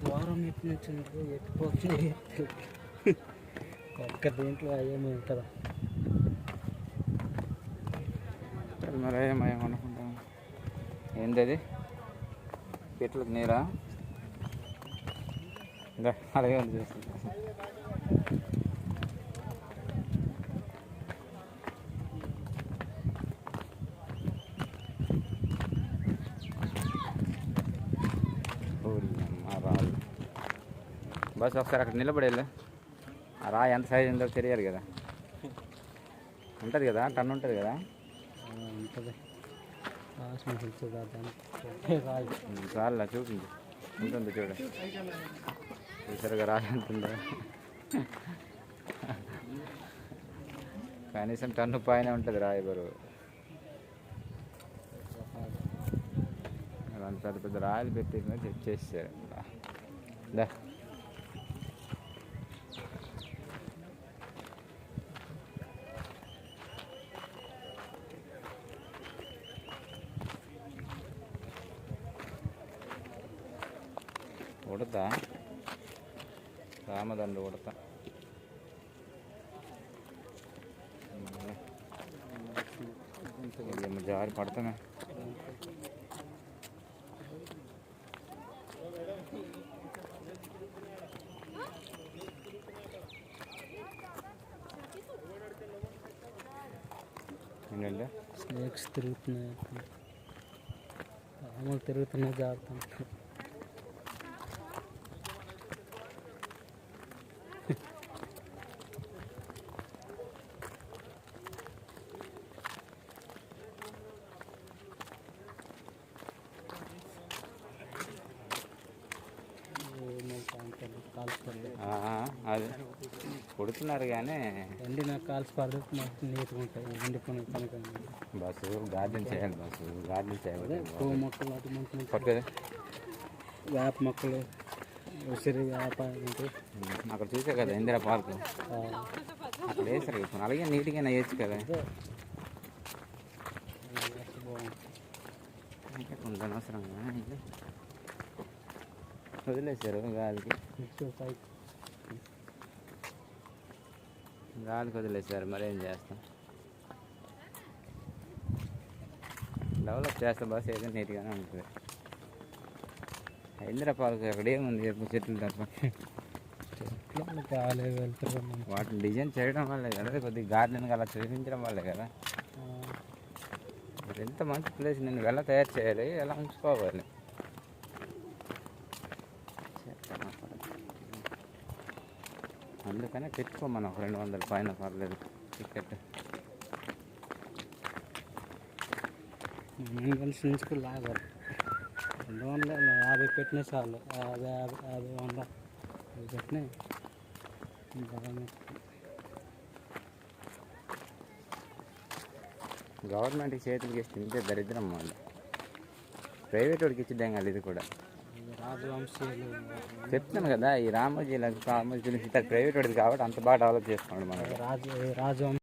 ద్వారం ఎట్టు నుంచి ఎట్టుకోవచ్చు ఒక్క దీంట్లో అయ్యేమో ఉంటుందా? మరి ఏమేమి అనుకుంటాం ఏంది అది చెట్లకు నీరా అలాగే ఉంది బస్ ఒకసారి అక్కడ నిలబడేళ్ళు ఆ రాయి ఎంత సైజ్ ఉందో తెలియాలి కదా. ఉంటుంది కదా టన్ ఉంటుంది కదా. చాలా చూపించు. ఉంటుంది చూడు. చూసారుగా రాయి ఉంటుందో కనీసం టన్ను పైన ఉంటుంది రాయి బరువు. పెద్ద పెద్ద రాయలు పెట్టి చెక్ చేసారు దా. ఉడతా రామదండు ఉడతా ఏమో జారి పడతామే ఏంటంటే స్నేక్స్ తిరుగుతున్నాయి పాములు తిరుగుతున్నాయి జాగ్రత్త ఆ, అది. కొడుతున్నారు కానీ ఎండిన కాల్చి పడితే మాకు నీట్గా ఉంటాయి. ఎండిపోయిన కనుక బస్సు గార్డెన్ చేయాలి బస్సు గార్డెన్ చేయాలి. పువ్వు మొక్కలు అటు మంచి పట్టుకోదే వేప మొక్కలు ఉసిరి వేప అక్కడ చూసే కదా ఇందిరా పార్క్. అక్కడ వేసారు ఇప్పుడు అలాగే నీట్గా వేయచ్చు కదా. అదే. వదిలేశారు గాలికి. గాలికి వదిలేశారు మరి ఏం చేస్తాం? డెవలప్ చేస్తే బస్ ఏదో నీట్గానే ఉంటుంది. పార్క్ అక్కడ ఏముంది చెప్పు చెట్లు తప్ప. వాటిని డిజైన్ చేయడం వల్లే కదా కొద్దిగా గార్డెన్ అలా చూపించడం వల్లే కదా. ఎంత మంచి ప్లేస్ నేను ఎలా తయారు చేయాలి ఎలా ఉంచుకోవాలి? అందుకనే పెట్టుకోమను ఒక రెండు వందల పైన పర్లేదు. టికెట్. కలిసి నుంచి లాగారు రెండు వందల యాభై పెట్టినా చాలు. యాభై యాభై యాభై వంద. అవి పెట్టినాయి గవర్నమెంట్కి చేతులకి ఇస్తే ఇంతే దరిద్రం మళ్ళీ ప్రైవేట్ వాడికి ఇచ్చిద్దాం కదా ఇది కూడా. ఇవి చెప్తాను కదా ఈ రామోజీ రామోజీ ప్రైవేట్ వాడిది కాబట్టి అంత బాగా డెవలప్ చేసుకోండి మనం రాజు రాజు